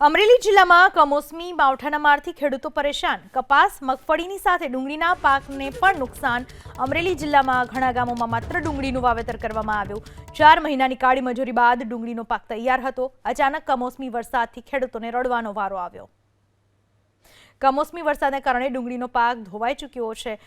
અમરેલી જિલ્લામાં કમોસમી માવઠાના મારથી ખેડૂતો પરેશાન. કપાસ, મગફળીની સાથે ડુંગળીના પાકને પણ નુકસાન. અમરેલી જિલ્લામાં ઘણા ગામોમાં માત્ર ડુંગળીનું વાવેતર કરવામાં આવ્યું. ચાર મહિનાની કાળી મજૂરી બાદ ડુંગળીનો પાક તૈયાર હતો. અચાનક કમોસમી વરસાદથી ખેડૂતોને રડવાનો વારો આવ્યો. કમોસમી વરસાદને કારણે ડુંગળીનો પાક ધોવાઈ ચૂક્યો છે.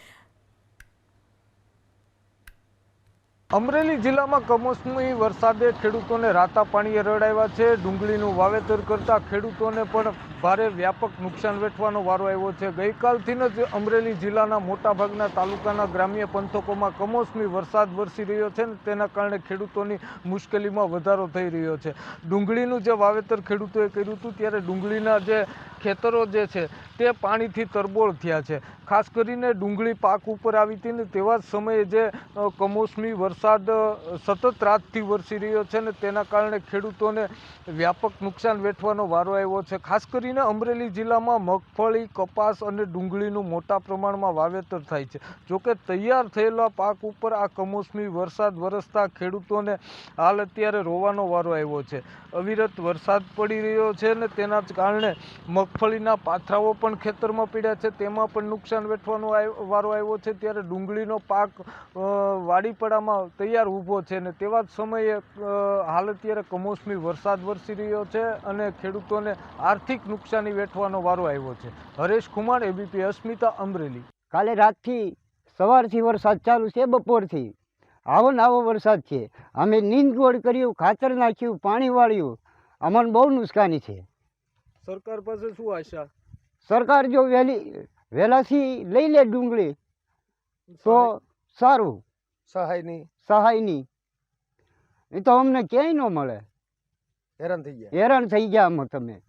અમરેલી જિલ્લામાં કમોસમી વરસાદે ખેડૂતોને રાતા પાણીએ રડાવ્યા છે. ડુંગળીનું વાવેતર કરતા ખેડૂતોને પણ ભારે વ્યાપક નુકસાન વેઠવાનો વારો આવ્યો છે. ગઈકાલથી જ અમરેલી જિલ્લાના મોટાભાગના તાલુકાના ગ્રામ્ય પંથકોમાં કમોસમી વરસાદ વરસી રહ્યો છે ને તેના કારણે ખેડૂતોની મુશ્કેલીમાં વધારો થઈ રહ્યો છે. ડુંગળીનું જે વાવેતર ખેડૂતોએ કર્યું હતું, ત્યારે ડુંગળીના જે ખેતરો જે છે તે પાણીથી તરબોળ થયા છે. ખાસ કરીને ડુંગળી પાક ઉપર આવી હતી ને તેવા જ સમયે જે કમોસમી વરસાદ સતત રાતથી વરસી રહ્યો છે ને તેના કારણે ખેડૂતોને વ્યાપક નુકસાન વેઠવાનો વારો આવ્યો છે. ખાસ કરીને અમરેલી જિલ્લામાં મગફળી, કપાસ અને ડુંગળીનું મોટા પ્રમાણમાં વાવેતર થાય છે. જોકે તૈયાર થયેલા પાક ઉપર આ કમોસમી વરસાદ વરસતા ખેડૂતોને હાલ અત્યારે રોવાનો વારો આવ્યો છે. અવિરત વરસાદ પડી રહ્યો છે ને તેના જ કારણે મગફળીના પાથરાઓ પણ ખેતરમાં પીડ્યા છે. તેમાં પણ નુકસાન વેઠવાનો વારો આવ્યો છે. ત્યારે ડુંગળીનો પાક વાડીપડામાં તૈયાર ઊભો છે ને તેવા જ સમયે હાલ અત્યારે કમોસમી વરસાદ વરસી રહ્યો છે અને ખેડૂતોને આર્થિક નુકસાની વેઠવાનો વારો આવ્યો છે. હરેશ કુમાર, એબીપી, અસ્મિતા, અમરેલી. કાલે રાતથી સવારથી વરસાદ ચાલુ છે, બપોરથી. આવો નાવો વરસાદ છે. અમે નીંદ ગોળ કર્યું, ખાતર નાખ્યું, પાણી વાળ્યું. અમને બહુ નુકસાની છે. સરકાર પાસે શું આશા? સરકાર જો વહેલી વહેલાથી લઈ લે ડુંગળી તો સારું. સહાયની? સહાયની. એ તો અમને ક્યાંય ન મળે. હેરાન થઈ ગયા? હેરાન થઈ ગયા અમે તમે.